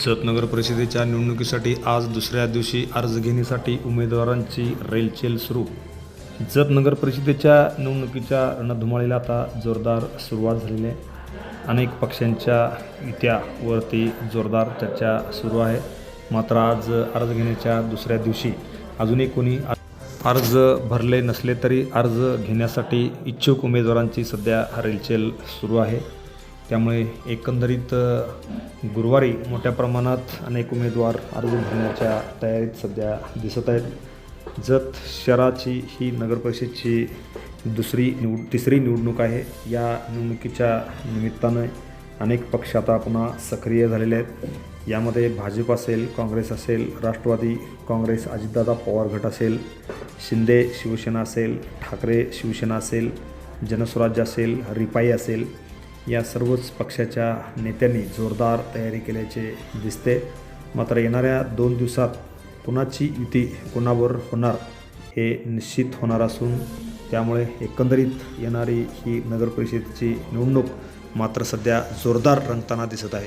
जत नगर परिषदेच्या निवडणुकीसाठी आज दुसऱ्या दिवशी अर्ज घेण्यासाठी उमेदवारांची रेलचेल सुरू. जत नगर परिषदेच्या निवडणुकीच्या रणधुमाळीला आता जोरदार सुरुवात झालेली आहे. अनेक पक्षांच्या युत्यावरती जोरदार चर्चा सुरू आहे. मात्र आज अर्ज घेण्याच्या दुसऱ्या दिवशी अजूनही कोणी अर्ज भरले नसले तरी अर्ज घेण्यासाठी इच्छुक उमेदवारांची सध्या रेलचेल सुरू आहे. त्यामुळे एकंदरीत गुरुवारी मोठ्या प्रमाणात अनेक उमेदवार अर्ज भरण्याच्या तयारीत सध्या दिसत आहेत. जत शहराची ही नगरपरिषदची दुसरी निवड तिसरी निवडणूक आहे. या निवडणुकीच्या निमित्तानं अनेक पक्ष आता पुन्हा सक्रिय झालेले आहेत. यामध्ये भाजप असेल काँग्रेस असेल राष्ट्रवादी काँग्रेस अजितदादा पवार गट असेल शिंदे शिवसेना असेल ठाकरे शिवसेना असेल जनस्वराज्य असेल रिपाई असेल या सर्वच पक्षाच्या नेत्यांनी जोरदार तयारी केल्याचे दिसते. मात्र येणाऱ्या दोन दिवसात कुणाची युती कुणावर होणार हे निश्चित होणार असून त्यामुळे एकंदरीत येणारी ही नगरपरिषदेची निवडणूक मात्र सध्या जोरदार रंगताना दिसत आहे.